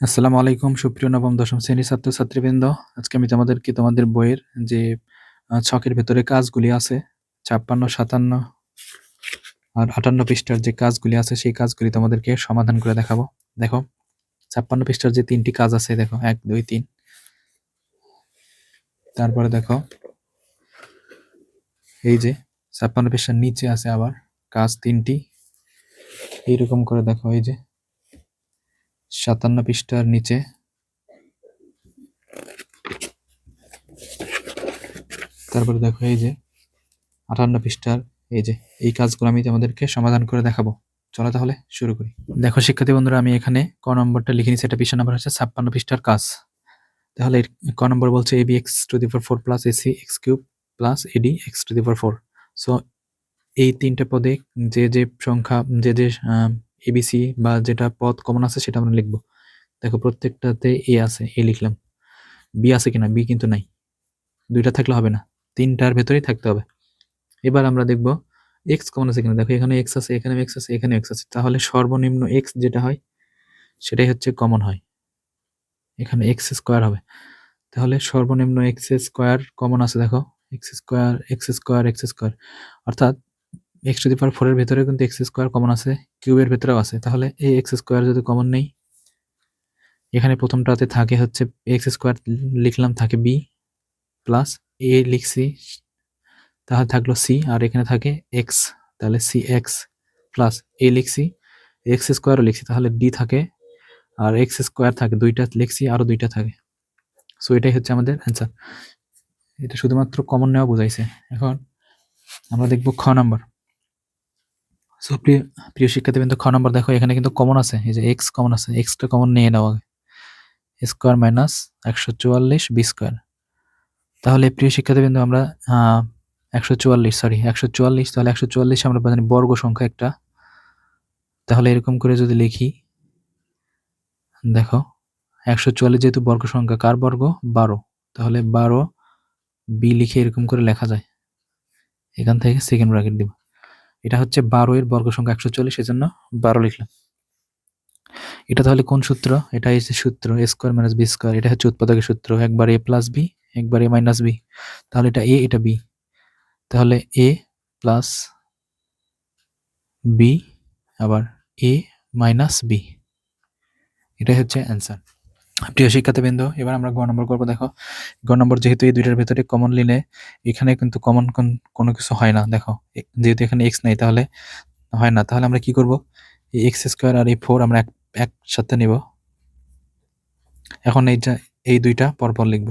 আসসালামু আলাইকুম, সুপ্রিয় নবম, দশম শ্রেণির ছাত্রছাত্রীবৃন্দ। আজকে আমি তোমাদেরকে তোমাদের বইয়ের যে ছকের ভেতরে কাজগুলি আছে, ছাপ্পান্ন, সাতান্ন আর আটান্ন পৃষ্ঠার যে কাজগুলি আছে, সেই কাজগুলি তোমাদেরকে সমাধান করে দেখাবো। দেখো, ছাপ্পান্ন পৃষ্ঠার যে তিনটি কাজ আছে, দেখো, এক, দুই, তিন। তারপরে দেখো, এই যে ছাপ্পান্ন পৃষ্ঠার নিচে আছে আবার কাজ তিনটি। এইরকম করে দেখো, এই যে সাতান্ন পৃষ্ঠার নিচে। তারপরে দেখো এই যে, আটান্ন পৃষ্ঠার এই যে, এই কাজগুলো আমি তোমাদেরকে সমাধান করে দেখাবো। চলো তাহলে শুরু করি। দেখো শিক্ষার্থী বন্ধুরা, আমি এখানে ক নম্বরটা লিখে নিচ্ছি। এটা পৃষ্ঠা নাম্বার হচ্ছে ছাপ্পান্ন পৃষ্ঠার কাজ। তাহলে ক নম্বর বলছে AB x to the power four plus AC x cube plus AD x to the power four. So এই তিনটে পদে যে যে সংখ্যা, যে যে এবিসি বা যেটা পদ কমন আছে সেটা আমরা লিখব। দেখো প্রত্যেকটাতে এ আছে এ লিখলাম। বি আছে কিনা? বি কিন্তু নাই। দুইটা থাকলে হবে না। তিনটার ভেতরেই থাকতে হবে। এবার আমরা দেখব এক্স কমন আছে কিনা? দেখো এখানে এক্স আছে, এখানে এক্স আছে, এখানে এক্স আছে। তাহলে সর্বনিম্ন এক্স যেটা হয়, সেটাই হচ্ছে কমন হয়। এখানে এক্স স্কোয়ার হবে। তাহলে সর্বনিম্ন এক্স স্কোয়ার কমন আছে, দেখো। X square x square x square অর্থাৎ এক্স টু দি পাওয়ার ফোরের ভেতরে কিন্তু এক্স স্কোয়ার কমন আছে কিউবের ভেতরেও আছে। তাহলে এই এক্স স্কোয়ার যদি কমন নেই, এখানে প্রথমটাতে থাকে হচ্ছে এক্স স্কোয়ার লিখলাম থাকে বি প্লাস এ লিখছি, তাহলে থাকল সি আর এখানে থাকে এক্স তাহলে সি এক্স প্লাস এ লিখছি এক্স স্কোয়ারও লিখছি, তাহলে ডি থাকে, আর এক্স স্কোয়ার থাকে, দুইটা লিখছি আরও দুইটা থাকে। সো এটাই হচ্ছে আমাদের অ্যান্সার এটা শুধুমাত্র কমন নেওয়া বোঝাইছে। এখন আমরা দেখব খ নাম্বার সো প্রিয় প্রিয় শিক্ষার্থীবৃন্দ, খ নম্বর দেখো, এখানে কিন্তু কমন আছে। এই যে এক্স কমন আছে এক্সটা কমন নিয়ে নেওয়া স্কোয়ার মাইনাস একশো চুয়াল্লিশ বি স্কোয়ার তাহলে, প্রিয় শিক্ষার্থীবৃন্দ, আমরা একশো চুয়াল্লিশ সরি একশো চুয়াল্লিশ, তাহলে একশো চুয়াল্লিশ আমরা জানি বর্গ সংখ্যা একটা। তাহলে এরকম করে যদি লিখি, দেখো, একশো চুয়াল্লিশ যেহেতু বর্গ সংখ্যা, কার বর্গ? বারো। তাহলে বারো বি লিখে এরকম করে লেখা যায়। এখান থেকে সেকেন্ড ব্র্যাকেট দিব। এটা হচ্ছে বারো এর বর্গ সংখ্যা একশো চল্লিশ, এজন্য বারো লিখলাম। এটা তাহলে কোন সূত্র? এটা হচ্ছে সূত্র a square minus b square এটা হচ্ছে উৎপাদকের সূত্র। একবার এ প্লাস বি একবার এ মাইনাস বি তাহলে এটা এ এটা বি তাহলে এ প্লাস বি আবার এ মাইনাস বি এটাই হচ্ছে অ্যান্সার প্রিয় শিক্ষার্থীবৃন্দ, এবার আমরা গ নম্বর করব, দেখো। গ নম্বর যেহেতু এই দুইটার ভেতরে কমন নিলে এখানে কিন্তু কমন কোনো কিছু হয় না, দেখো। যেহেতু এখানে এক্স নেই, তাহলে হয় না। তাহলে আমরা কি করব? এই এক্স স্কোয়ার আর এই ফোর আমরা এক, একসাথে নিব। এখন এইটা এই দুইটা পরপর লিখব।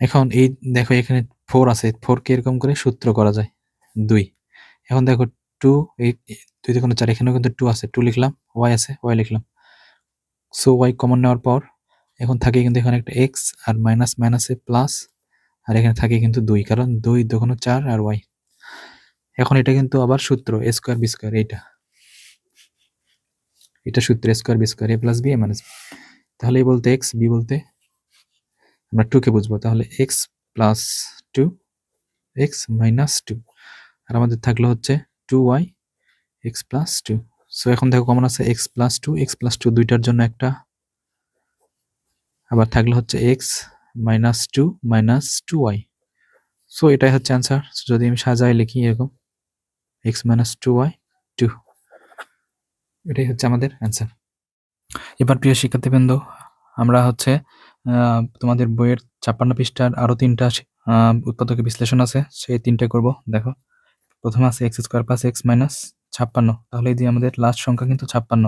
এখন এই, দেখো এখানে ফোর আছে ফোরকে এরকম করে সূত্র করা যায়, দুই। এখন দেখো টু এই দুই কোনো চার, এখানেও কিন্তু টু আছে। টু লিখলাম ওয়াই আছে ওয়াই লিখলাম। সো ওয়াই কমন নেওয়ার পর, এখন থাকে কিন্তু এখানে একটা এক্স আর মাইনাস মাইনাসে প্লাস আর এখানে থাকে কিন্তু দুই, কারণ দুই দোকানো চার আর ওয়াই এখন এটা কিন্তু আবার সূত্র এ স্কোয়ার বি স্কোয়ার এইটা। এটা সূত্র a square b square a plus b a minus তাহলে এ বলতে এক্স বি বলতে আমরা টুকে বুঝব। তাহলে x plus two x minus two আর আমাদের থাকল হচ্ছে two y x plus two so এখন দেখো কমন আছে x plus two x plus two দুইটার জন্য একটা। আবার থাকলে হচ্ছে x minus two minus two y so এটাই হচ্ছে অ্যান্সার যদি আমি সাজাই লিখি এরকম x minus two y two এটাই হচ্ছে আমাদের অ্যান্সার এবার প্রিয় শিক্ষার্থীবৃন্দ, আমরা হচ্ছে তোমাদের বইয়ের ছাপ্পান্ন পৃষ্ঠার আরও তিনটা উৎপাদকের বিশ্লেষণ আছে, সেই তিনটে করব। দেখো, প্রথমে আছে x square plus x minus ছাপ্পান্ন। তাহলে এই যে আমাদের লাস্ট সংখ্যা কিন্তু ছাপ্পান্ন।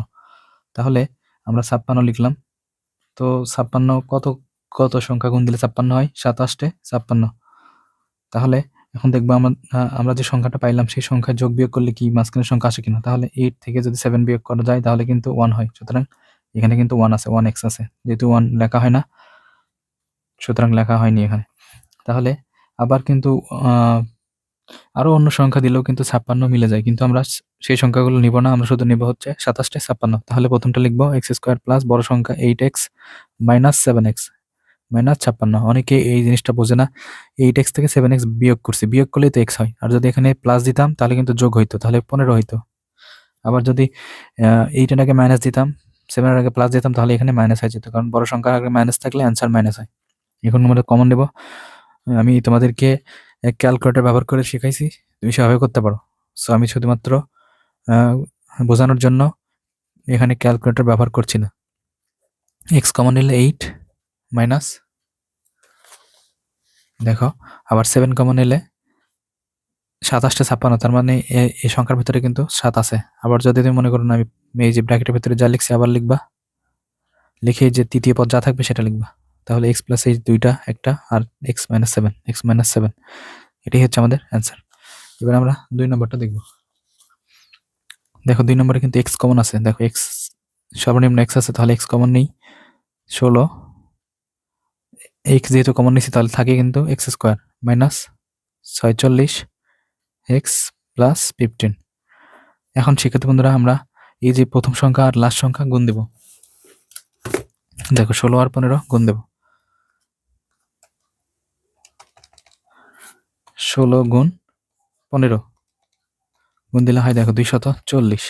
তাহলে আমরা ছাপ্পান্ন লিখলাম। তো ছাপ্পান্ন কত কত সংখ্যা গুণ দিলে ছাপ্পান্ন হয়? সাতাশটে ছাপ্পান্ন। তাহলে এখন দেখব আমরা আমরা যে সংখ্যাটা পাইলাম সেই সংখ্যা যোগ বিয়োগ করলে কি মাঝখানের সংখ্যা আসে কিনা? তাহলে এইট থেকে যদি সেভেন বিয়োগ করা যায় তাহলে কিন্তু ওয়ান হয়। সুতরাং এখানে কিন্তু ওয়ান আছে ওয়ান এক্স আছে। যেহেতু ওয়ান লেখা হয় না, সুতরাং লেখা হয়নি এখানে। তাহলে আবার কিন্তু আরও অন্য সংখ্যা দিলেও কিন্তু ছাপ্পান্ন মিলে যায়। কিন্তু আমরা সেই সংখ্যাগুলো নিব না, আমরা শুধু নিব হচ্ছে সাতাশটা ছাপ্পান্ন। তাহলে প্রথমটা লিখব এক্স স্কোয়ার প্লাস বড় সংখ্যা eight x minus seven x minus ছাপ্পান্ন। অনেকে এই জিনিসটা বোঝে না এইট এক্স থেকে সেভেন এক্স বিয়োগ করছি। বিয়োগ করলেই তো এক্স হয়। আর যদি এখানে প্লাস দিতাম, তাহলে কিন্তু যোগ হইতো, তাহলে পনেরো হইতো। আবার যদি এইটার আগে মাইনাস দিতাম সেভেনের আগে প্লাস দিতাম, তাহলে এখানে মাইনাস হয়ে যেত। কারণ বড় সংখ্যার আগে মাইনাস থাকলে অ্যান্সার মাইনাস হয়। এখন আমরা কমন নেব। আমি তোমাদেরকে ক্যালকুলেটর ব্যবহার করে শিখাইছি, তুমি সেভাবে করতে পারো। সো আমি শুধুমাত্র বোঝানোর জন্য এখানে ক্যালকুলেটর ব্যবহার করছি না। এক্স কমন নিলে এইট মাইনাস দেখো, আবার সেভেন কমন নিলে সাতাশটা ছাপ্পান্ন, তার মানে এই সংখ্যার ভিতরে কিন্তু সাত আছে। আবার যদি তুমি মনে করো না, আমি এই যে ব্র্যাকেটের ভিতরে যা লিখছি আবার লিখবা, লিখে যে তৃতীয় পদ যা থাকবে সেটা লিখবা। তাহলে এক্স প্লাস এই দুইটা, একটা আর x minus seven x minus seven এটাই হচ্ছে আমাদের অ্যান্সার এবার আমরা দুই নম্বরটা দেখব। দেখো দুই নম্বরে কিন্তু এক্স কমন আছে। দেখো এক্স সর্বনিম্ন এক্স আছে, তাহলে এক্স কমন নেই। ষোলো এক্স যেহেতু কমন নিচ্ছি তাহলে থাকে কিন্তু এক্স স্কোয়ার মাইনাস ছয়চল্লিশ এক্স প্লাস ফিফটিন এখন শিক্ষার্থী বন্ধুরা আমরা এই যে প্রথম সংখ্যা আর লাস্ট সংখ্যা গুণ দেব। দেখো ষোলো আর পনেরো গুণ দেব। ষোলো গুণ পনেরো। গুণ দিলে হয় দেখো দুইশত চল্লিশ।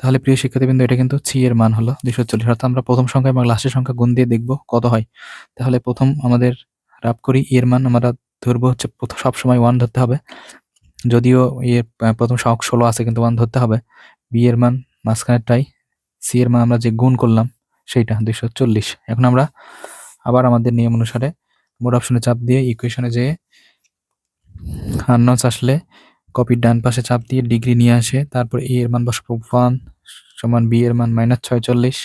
তাহলে প্রিয় শিক্ষার্থীবৃন্দ এটা কিন্তু সি এর মান হলো দুইশো চল্লিশ। অর্থাৎ আমরা প্রথম সংখ্যা এবং লাস্টের সংখ্যা গুণ দিয়ে দেখব কত হয়। তাহলে প্রথম আমাদের রাপ করি ই এর মান আমরা ধরবো হচ্ছে সবসময় ওয়ান ধরতে হবে। যদিও আহ, প্রথম সংখ্যা ষোলো আছে কিন্তু ওয়ান ধরতে হবে। বি এর মান মাঝখানেরটাই সি এর মান আমরা যে গুণ করলাম সেইটা দুইশো চল্লিশ। এখন আমরা আবার আমাদের নিয়ম অনুসারে মোড অপশনে চাপ দিয়ে ইকুয়েশনে যেয়ে আননস আসলে, কপির ডান পাশে চাপ দিয়ে ডিগ্রি নিয়ে আসে, তারপর এ এর মান বসাবো ওয়ান সমান বি এর মান মাইনাস ছয়চল্লিশ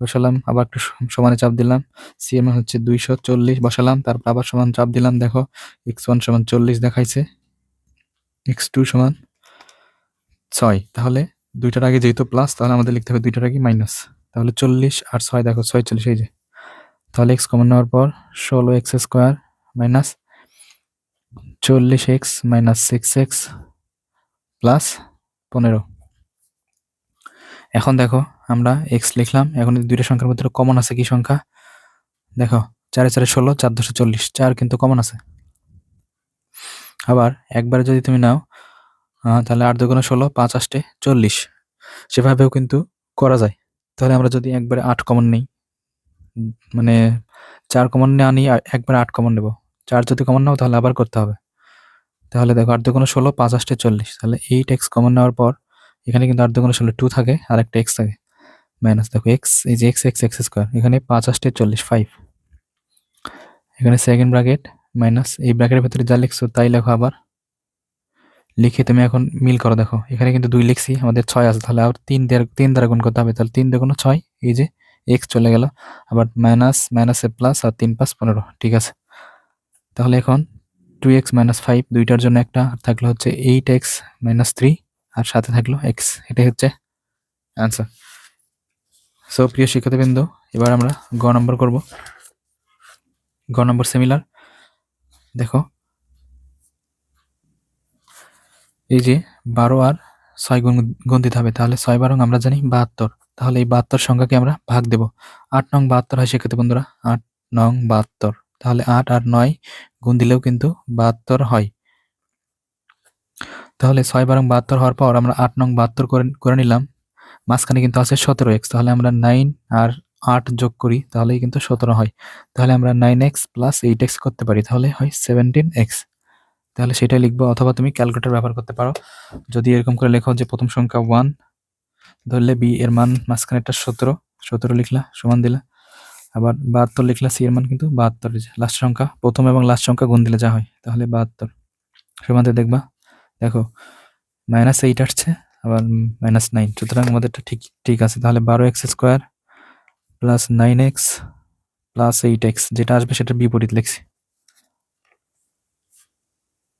বসালাম, আবার একটু সমানে চাপ দিলাম, সি এর মান হচ্ছে দুইশো চল্লিশ, বসালাম, তারপর আবার সমান চাপ দিলাম, দেখো, এক্স ওয়ান সমান চল্লিশ দেখাইছে, এক্স টু সমান ছয়, তাহলে দুইটার আগে যেহেতু প্লাস, তাহলে আমাদের লিখতে হবে দুইটার আগে মাইনাস, তাহলে চল্লিশ আর ছয়, দেখো ছয়চল্লিশ এই যে, তাহলে এক্স কমন নেওয়ার পর ষোলো এক্স স্কোয়ার মাইনাস চল্লিশ x minus six x plus পনেরো। এখন দেখো, আমরা এক্স লিখলাম, এখন দুইটা সংখ্যার মধ্যে কমন আছে কি সংখ্যা? দেখো, চারে চারে ষোলো, চার দুশো চল্লিশ, চার কিন্তু কমন আছে। আবার একবারে যদি তুমি নাও তাহলে আট দুগুণে ষোলো, পাঁচ আষ্টে চল্লিশ। সেভাবেও কিন্তু করা যায়। তাহলে আমরা যদি একবারে আট কমন নেই মানে চার কমন না আর একবারে আট কমন নেব। চার যদি কমন নাও, তাহলে আবার করতে হবে। তাহলে দেখো আট দুগুণে ষোলো, পাঁচ আষ্টে চল্লিশ। তাহলে এইট এক্স কমন নেওয়ার পর এখানে কিন্তু আট দুগুণে ষোলো টু থাকে, আর একটা এক্স থাকে। মাইনাস দেখো এক্স এই যে এক্স এক্স এক্স স্কোয়ার এখানে পাঁচ আষ্টে চল্লিশ ফাইভ এখানে সেকেন্ড ব্র্যাকেট মাইনাস এই ব্র্যাকেটের ভিতরে যা লিখছো তাই লেখো আবার। লিখে তুমি এখন মিল করো, দেখো। এখানে কিন্তু দুই লিখছি, আমাদের ছয় আছে, তাহলে আর তিন দ্বারা তিন দ্বারা গুণ করতে হবে, তাহলে তিন দেখুন ছয়, এই যে এক্স চলে গেল। আবার মাইনাস মাইনাসে প্লাস আর তিন পাঁচ পনেরো, ঠিক আছে। তাহলে এখন টু এক্স মাইনাস ফাইভ দুইটার জন্য একটা, আর থাকল হচ্ছে এইট এক্স মাইনাস থ্রি আর সাথে থাকল এক্স এটাই হচ্ছে অ্যান্সার সো প্রিয় শিক্ষার্থীবৃন্দ, এবার আমরা গ নম্বর করব। গ নম্বর সিমিলার দেখো, এই যে বারো আর ছয় গুণ গুণ দিতে হবে, তাহলে ছয় বারং আমরা জানি বাহাত্তর। তাহলে এই বাহাত্তর সংখ্যাকে আমরা ভাগ দেব। আট নং বাহাত্তর হয় সেক্ষেত্রে বন্ধুরা আট নং বাহাত্তর। তাহলে আট আর নয় গুণ দিলেও কিন্তু বাহাত্তর হয়। তাহলে ছয় বারং বাহাত্তর হওয়ার পর আমরা আট নং বাহাত্তর করে নিলাম। মাঝখানে কিন্তু আছে সতেরো এক্স, তাহলে আমরা নাইন আর আট যোগ করি, তাহলেই কিন্তু সতেরো হয়। তাহলে আমরা nine x plus eight x করতে পারি, তাহলে হয় সেভেন্টিন এক্স। তাহলে সেটাই লিখব, অথবা তুমি ক্যালকুলেটর ব্যবহার করতে পারো। যদি এরকম করে লেখো যে প্রথম সংখ্যা ওয়ান ধরলে বি এর মান মাঝখানে একটা সতেরো সতেরো লিখলা, সমান দিলা। আবার বাহাত্তর লিখলে সি এর মান কিন্তু বাহাত্তর লাস্ট সংখ্যা, প্রথম এবং লাস্ট সংখ্যা গুণ দিলে যা হয়, তাহলে বাহাত্তর। দিয়ে দেখবা, দেখো মাইনাস এইট আসছে, আবার মাইনাস নাইন সুতরাং আমাদেরটা ঠিক ঠিক আছে। তাহলে বারো x square plus nine x plus eight x যেটা আসবে সেটা বিপরীত লিখছি।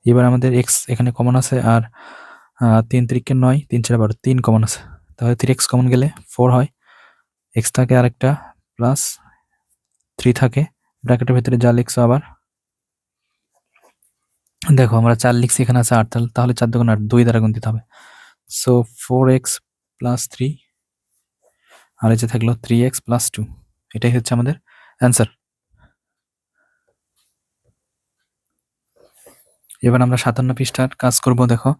এবার আমাদের এক্স এখানে কমন আছে, আর তিন তিরিকে নয়, তিন চার বারো, তিন কমন আছে। তাহলে থ্রি এক্স কমন গেলে ফোর হয়। এক্স থাকে আরেকটা প্লাস থ্রি থাকে। ব্র্যাকেটের ভিতরে যা লিখছো আবার। দেখো, আমরা চার লিখছি, এখানে আছে আট, তাহলে চার দুগুণ আট, দুই দ্বারা গুণ দিতে হবে। So four x plus three আর এই যে থাকল থ্রি এক্স প্লাস টু এটাই হচ্ছে আমাদের অ্যান্সার এবার আমরা সাতান্ন পৃষ্ঠার কাজ করব, দেখো।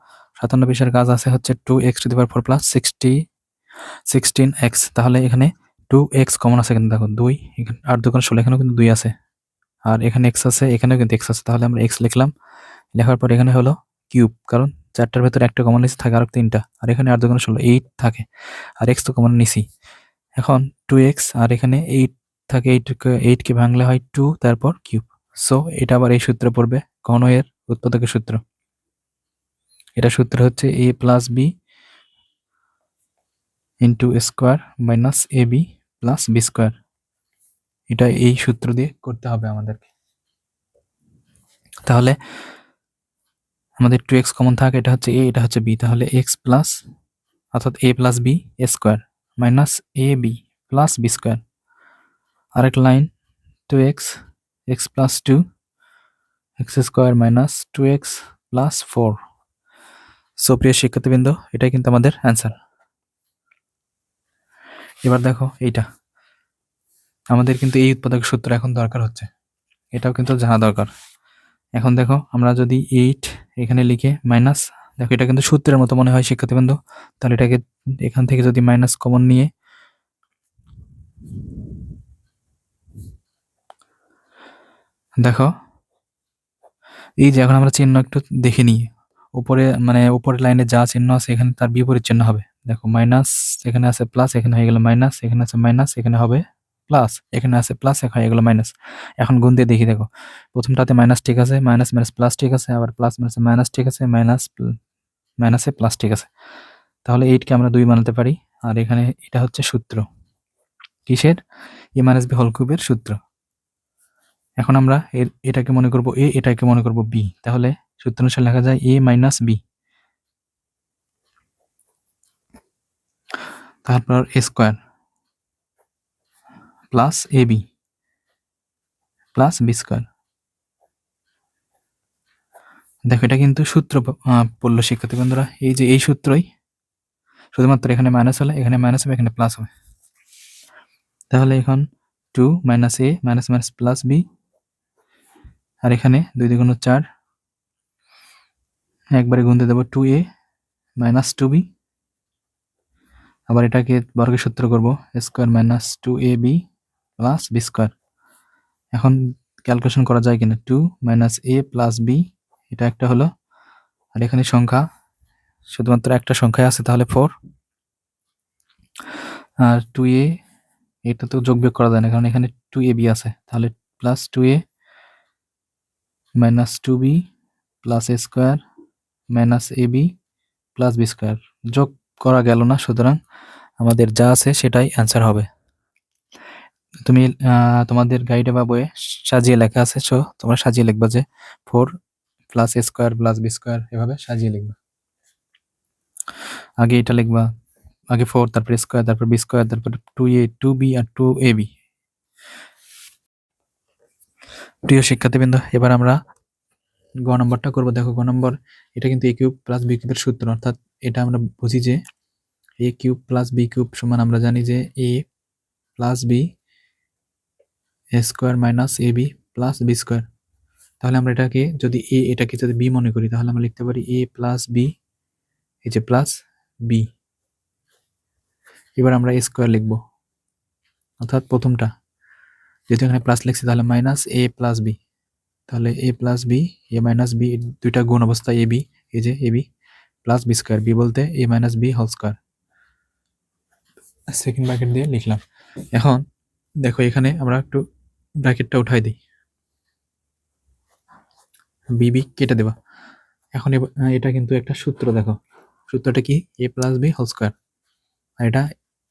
সাতান্ন পৃষ্ঠার কাজ আছে হচ্ছে two x to the four plus sixty sixteen x তাহলে এখানে টু এক্স কমন আছে কিন্তু দেখো দুই, এখানে আট দোকান ষোলো, এখানেও কিন্তু দুই আছে। আর এখানে এক্স আছে, এখানেও কিন্তু এক্স আছে। তাহলে আমরা এক্স লিখলাম। লেখার পর এখানে হলো কিউব কারণ চারটার ভেতরে একটা কমন নিচে থাকে আর তিনটা। আর এখানে আট দোকান ষোলো এইট থাকে। আর এক্স তো কমন নিছি এখন টু এক্স আর এখানে এইট থাকে এইট এইটকে ভাঙলে হয় টু তারপর কিউব সো এটা আবার এই সূত্রে পড়বে ঘন উৎপাদকের সূত্র। এটা সূত্র হচ্ছে a plus b into square minus a b plus b square এটা এই সূত্র দিয়ে করতে হবে আমাদেরকে। তাহলে আমাদের টু এক্স কমন থাকে, এটা হচ্ছে এ এটা হচ্ছে বি তাহলে এক্স প্লাস অর্থাৎ a plus b a square minus a b plus b square আরেক line two x x plus two x square minus two x plus four so প্রিয় শিক্ষার্থীবৃন্দ, এটাই কিন্তু আমাদের অ্যান্সার এবার দেখো এইটা। আমাদের কিন্তু এই উৎপাদক সূত্র এখন দরকার হচ্ছে। এটাও কিন্তু জানা দরকার। এখন দেখো, আমরা যদি এইট এখানে লিখে মাইনাস দেখো এটা কিন্তু সূত্রের মতো মনে হয় শিক্ষার্থীবৃন্দ তাহলে এটাকে এখান থেকে যদি মাইনাস কমন নিয়ে দেখো, এই যে এখন আমরা চিহ্ন একটু দেখে নিই। উপরে মানে উপরের লাইনে যা চিহ্ন আছে এখানে তার বিপরীত চিহ্ন হবে। দেখো মাইনাস এখানে আছে প্লাস এখানে হয়ে গেল মাইনাস এখানে আছে মাইনাস এখানে হবে প্লাস এখানে আছে প্লাস এখানে এগুলো মাইনাস এখন গুণ দিয়ে দেখি, দেখো। প্রথমটাতে মাইনাস ঠিক আছে মাইনাস মাইনাস প্লাস ঠিক আছে, আবার প্লাস মাইনাস মাইনাস ঠিক আছে মাইনাস মাইনাসে প্লাস ঠিক আছে। তাহলে এইটকে আমরা দুই বানাতে পারি, আর এখানে এটা হচ্ছে সূত্র। কিসের? এ মাইনাস বি হল কিউবের সূত্র। এখন আমরা এর, এটাকে মনে করব এ এটাকে মনে করব বি তাহলে সূত্র অনুসারে লেখা যায় এ মাইনাস বি তারপর square plus a b plus b square দেখো, এটা কিন্তু সূত্র পড়ল শিক্ষার্থী বন্ধুরা। এই যে এই সূত্রই শুধুমাত্র এখানে মাইনাস হলে, এখানে মাইনাস হবে, এখানে প্লাস হবে। তাহলে এখন two minus a minus minus plus b আর এখানে দুই দ্বিগুণ চার। একবারে গুনতে দেবো two a minus two b আবার এটাকে বর্গের সূত্র করব square minus two a b plus b square এখন ক্যালকুলেশন করা যায় কিনা? Two minus a plus b এটা একটা হলো, আর এখানে সংখ্যা, শুধুমাত্র একটা সংখ্যায় আছে, তাহলে ফোর আর টু এ এটা তো যোগ বিয়োগ করা যায় না, কারণ এখানে টু এ বি আছে। তাহলে plus two a minus two b plus a square minus a b plus b square যোগ করা গেল না, সুতরাং আমাদের যা আছে সেটাই অ্যান্সার হবে। তুমি তোমাদের গাইডে বা বইয়ে সাজিয়ে লেখা আছে সো তোমরা সাজিয়ে লিখবা যে four plus a square plus b square এভাবে সাজিয়ে লিখবা। আগে এটা লিখবা, আগে ফোর তারপর স্কোয়ার তারপর বি স্কোয়ার তারপর টু এ টু বি আর টু এ বি প্রিয় শিক্ষার্থীবৃন্দ, এবার আমরা গ নম্বরটা করব। দেখো, গ নম্বর, এটা কিন্তু এ কিউব প্লাস বি কিউবের সূত্র, অর্থাৎ এটা আমরা বুঝি যে a cube plus b cube সমান আমরা জানি যে a plus b square minus a b plus b square তাহলে আমরা এটাকে যদি এ এটাকে যদি বি মনে করি, তাহলে আমরা লিখতে পারি এ প্লাস বি এই যে প্লাস বি এবার আমরা স্কোয়ার লিখব। অর্থাৎ প্রথমটা, যেহেতু এখানে প্লাস লিখছি, তাহলে মাইনাস এ প্লাস বি তাহলে a plus b a minus b দুইটা গুণ অবস্থা এ বি এই যে a b plus b square b বলতে a minus b whole square second bracket দিয়ে লিখলাম। এখন দেখো এখানে আমরা একটু ব্র্যাকেটটা উঠাই দিই। বিবি কেটে দেবা। এখন এটা কিন্তু একটা সূত্র, দেখো। সূত্রটা কি? A plus b whole square আর এটা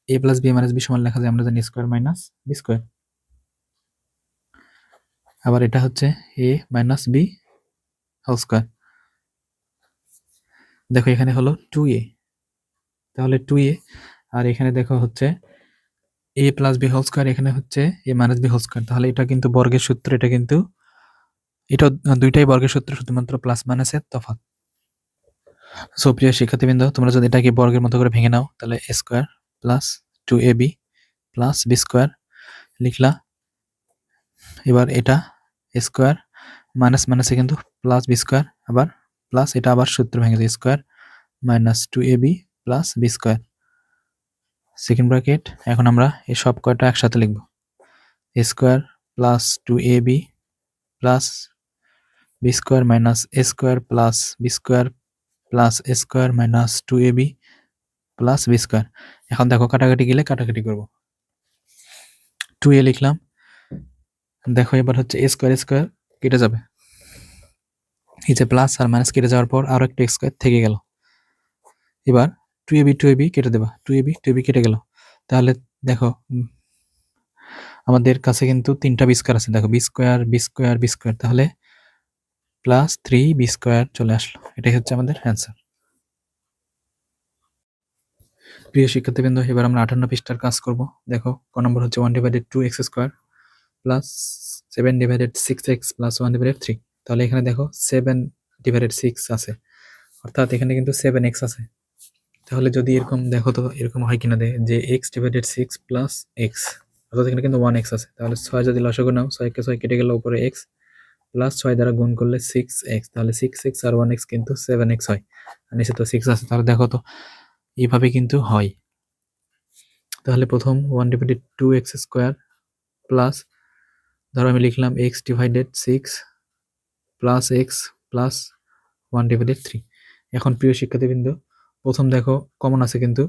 a plus b minus b সমান লেখা যায়, আমরা জানি স্কোয়ার মাইনাস বি স্কোয়ার আবার এটা হচ্ছে a minus b whole square দেখো এখানে হলো টু এ তাহলে টু এ আর এখানে দেখো হচ্ছে a plus b whole square এখানে হচ্ছে a minus b whole square তাহলে এটা কিন্তু বর্গের সূত্র, এটা কিন্তু এটা দুইটাই বর্গের সূত্র, শুধুমাত্র প্লাস মাইনাসের তফাৎ। সো প্রিয় শিক্ষার্থীবৃন্দ, তোমরা যদি এটাকে বর্গের মতো করে ভেঙে নাও, তাহলে a square plus two a b plus b square লিখলা। এবার এটা স্কোয়ার মাইনাস মাইনাসে কিন্তু প্লাস বি স্কোয়ার আবার প্লাস এটা আবার সূত্র ভেঙে যায় square minus two a b plus b square second bracket এখন আমরা এই সব কয়টা একসাথে লিখব। Square plus two a b plus b square minus a square plus b square plus a square minus two a b plus b square এখন দেখো কাটাকাটি গেলে কাটাকাটি করব। টু এ লিখলাম। দেখো এবার হচ্ছে এ স্কোয়ার স্কোয়ার কেটে যাবে। এই যে প্লাস আর মাইনাস কেটে যাওয়ার পর আরও একটা স্কোয়ার থেকে গেল। এবার two a b two a b কেটে দেবা। Two a b two a b কেটে গেল। তাহলে দেখো আমাদের কাছে কিন্তু তিনটা বি স্কোয়ার আছে। দেখো b square b square b square তাহলে প্লাস থ্রি বি স্কোয়ার চলে আসলো। এটাই হচ্ছে আমাদের অ্যান্সার প্রিয় শিক্ষার্থীবৃন্দ, এবার আমরা আঠান্ন পৃষ্ঠার কাজ করব। দেখো, ক নম্বর হচ্ছে one divided two x square plus seven divided six x plus one divided three তাহলে এখানে দেখো সেভেন ডিভাইডেড সিক্স আছে। অর্থাৎ এখানে কিন্তু সেভেন এক্স আছে। তাহলে যদি এরকম দেখো তো এরকম হয় কিনা যে x divided six plus x অর্থাৎ এখানে কিন্তু ওয়ান এক্স আছে। তাহলে ছয় যদি লসগু নাও, ছয়কে ছয় কেটে গেলে উপরে এক্স প্লাস ছয় দ্বারা গুণ করলে সিক্স এক্স তাহলে সিক্স এক্স আর ওয়ান এক্স কিন্তু সেভেন এক্স হয়। আর নিচে তো সিক্স আছে, তাহলে দেখো তো এইভাবে কিন্তু হয়। তাহলে প্রথম one divided two x square plus ধরো আমি লিখলাম x divided six plus x plus one divided three এখন প্রিয় শিক্ষার্থীবৃন্দ, প্রথম দেখো কমন আছে কিন্তু,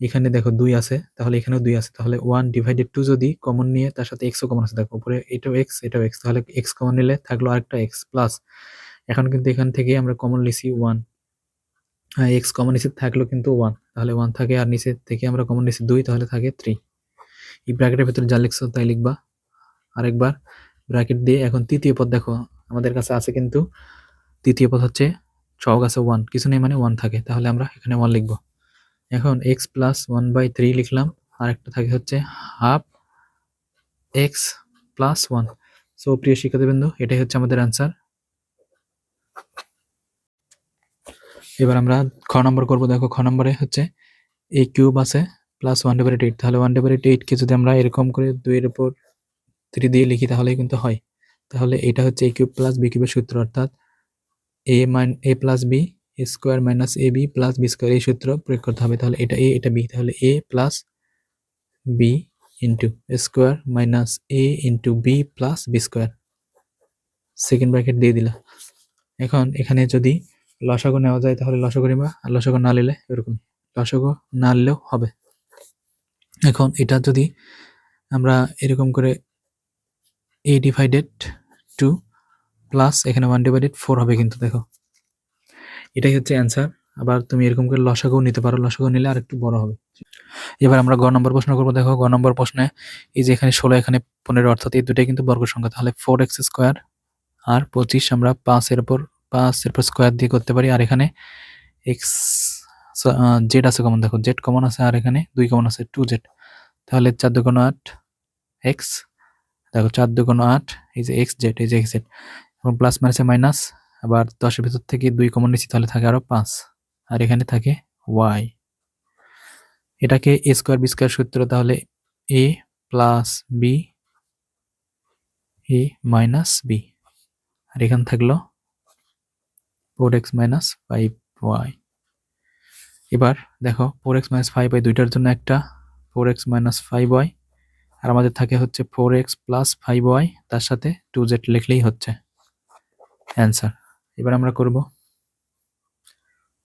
এখানে দেখো দুই আছে, তাহলে এখানেও দুই আছে। তাহলে ওয়ান ডিভাইডেড টু যদি কমন নিয়ে তার সাথে এক্সও কমন আছে, দেখো উপরে এটাও এক্স এটাও এক্স তাহলে এক্স কমন নিলে থাকল আরেকটা এক্স প্লাস এখন কিন্তু এখান থেকে আমরা কমন লিখি ওয়ান হ্যাঁ এক্স কমন নিচে থাকল কিন্তু ওয়ান তাহলে ওয়ান থাকে আর নিচে থেকে আমরা কমন নিচে দুই, তাহলে থাকে থ্রি এই ব্র্যাকেটের ভেতরে যা লিখছো তাই লিখবা। আরেকবার ব্র্যাকেট দিয়ে এখন তৃতীয় পদ দেখো আমাদের কাছে আছে কিন্তু তৃতীয় পদ হচ্ছে ছক আছে ওয়ান কিছু নেই মানে ওয়ান থাকে। তাহলে আমরা এখানে ওয়ান লিখব। এখন x plus one by three লিখলাম। আর একটা থাকে হচ্ছে half x plus one so প্রিয় শিক্ষার্থীবৃন্দ, এটাই হচ্ছে আমাদের অ্যান্সার এবার আমরা খ নম্বর করব। দেখো, খ নম্বরে হচ্ছে এই কিউব আছে প্লাস ওয়ান ডিভাইডেড এইট তাহলে ওয়ান ডিভাইডেড এইটকে যদি আমরা এরকম করে দুইয়ের উপর থ্রি দিয়ে লিখি তাহলে কিন্তু হয়। তাহলে এটা হচ্ছে এ কিউব প্লাস বি কিউবের সূত্র, অর্থাৎ a minus a plus b square minus a b plus b square, এই সূত্র প্রয়োগ করতে হবে। তাহলে এটা এ এটা বি তাহলে a plus b into square minus a into b plus b square. Second bracket দিয়ে দিলা এখন এখানে যদি লসাগু নেওয়া যায়, তাহলে লসাগু নিবা, আর লসাগু না নিলে এরকম, লসাগু না নিলেও হবে। এখন এটা যদি আমরা এরকম করে এ ডিভাইডেড টু প্লাস এখানে ওয়ান ডিভাইডেড ফোর হবে কিন্তু, দেখো। এটাই হচ্ছে অ্যান্সার আবার তুমি এরকম করে লসাগু নিতে পারো। লসাগু নিলে আর একটু বড় হবে। এবার আমরা গ নম্বর প্রশ্ন করব। দেখো, গ নম্বর প্রশ্নে এই যে এখানে ষোলো, এখানে পনেরো, অর্থাৎ এই দুটাই কিন্তু বর্গ সংখ্যা। তাহলে ফোর এক্স স্কোয়ার আর পঁচিশ আমরা পাঁচের উপর পাঁচের উপর স্কোয়ার দিয়ে করতে পারি। আর এখানে এক্স জেড আছে কমন দেখো জেড কমন আছে আর এখানে দুই কমন আছে টু জেড তাহলে চার দুগুণ আট এক্স দেখো চার দুগুণ আট, এই যে এক্স জেড এই যে এক্স জেড এবং প্লাস মাইনাসে মাইনাস আবার দশের ভিতর থেকে দুই কমন নিচ্ছি, তাহলে থাকে আরও পাঁচ। আর এখানে থাকে ওয়াই এটাকে এ স্কোয়ার বি স্কোয়ার সূত্র, তাহলে a plus b a minus b আর এখানে থাকল four x minus five y এবার দেখো four x minus five y দুইটার জন্য একটা four x minus five y আর আমাদের থাকে হচ্ছে four x plus five y তার সাথে টু জেড লিখলেই হচ্ছে। অ্যান্সার এবার আমরা করব